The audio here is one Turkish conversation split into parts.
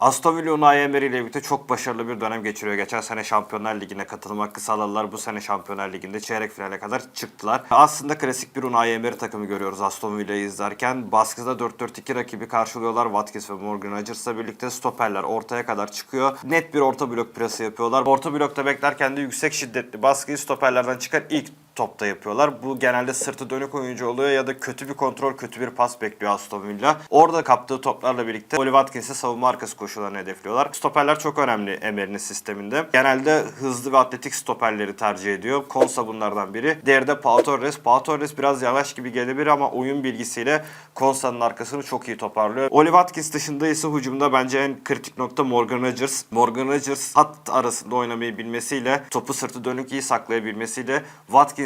Aston Villa Unai Emery ile birlikte çok başarılı bir dönem geçiriyor. Geçen sene Şampiyonlar Ligi'ne katılım hakkı sağladılar. Bu sene Şampiyonlar Ligi'nde çeyrek finale kadar çıktılar. Aslında klasik bir Unai Emery takımı görüyoruz Aston Villa'yı izlerken. Baskıda 4-4-2 rakibi karşılıyorlar. Watkins ve Morgan Rodgers'la birlikte stoperler ortaya kadar çıkıyor. Net bir orta blok presi yapıyorlar. Orta blokta beklerken de yüksek şiddetli baskıyı stoperlerden çıkar ilk topta yapıyorlar. Bu genelde sırtı dönük oyuncu oluyor ya da kötü bir kontrol, kötü bir pas bekliyor Aston Villa. Orada kaptığı toplarla birlikte Oli Watkins'e savunma arkası koşularını hedefliyorlar. Stoperler çok önemli Emery'nin sisteminde. Genelde hızlı ve atletik stoperleri tercih ediyor. Konsa bunlardan biri. Diğeri de Pau Torres. Pau Torres biraz yavaş gibi gelebilir ama oyun bilgisiyle Konsa'nın arkasını çok iyi toparlıyor. Oli Watkins dışında ise hücumda bence en kritik nokta Morgan Rodgers. Morgan Rodgers hat arasında oynamayı bilmesiyle, topu sırtı dönük iyi saklayabilmesiyle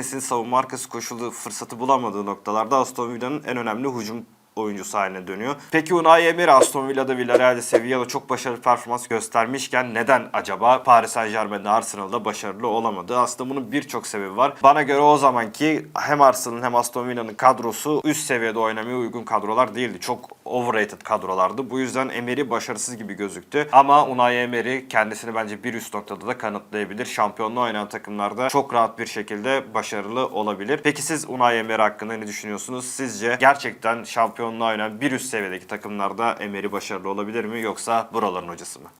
Watkins'in savunma arkası koşulu fırsatı bulamadığı noktalarda Aston Villa'nın en önemli hücum oyuncusu haline dönüyor. Peki Unai Emery Aston Villa'da, Villarreal'de, Sevilla'da çok başarılı performans göstermişken neden acaba Paris Saint Germain'de, Arsenal'da başarılı olamadı? Aslında bunun birçok sebebi var. Bana göre o zamanki hem Arsenal'ın hem Aston Villa'nın kadrosu üst seviyede oynamaya uygun kadrolar değildi. Çok overrated kadrolardı. Bu yüzden Emery başarısız gibi gözüktü. Ama Unai Emery kendisini bence bir üst noktada da kanıtlayabilir. Şampiyonluğa oynayan takımlarda çok rahat bir şekilde başarılı olabilir. Peki siz Unai Emery hakkında ne düşünüyorsunuz? Sizce gerçekten şampiyonluğa oynayan bir üst seviyedeki takımlarda Emery başarılı olabilir mi yoksa buraların hocası mı?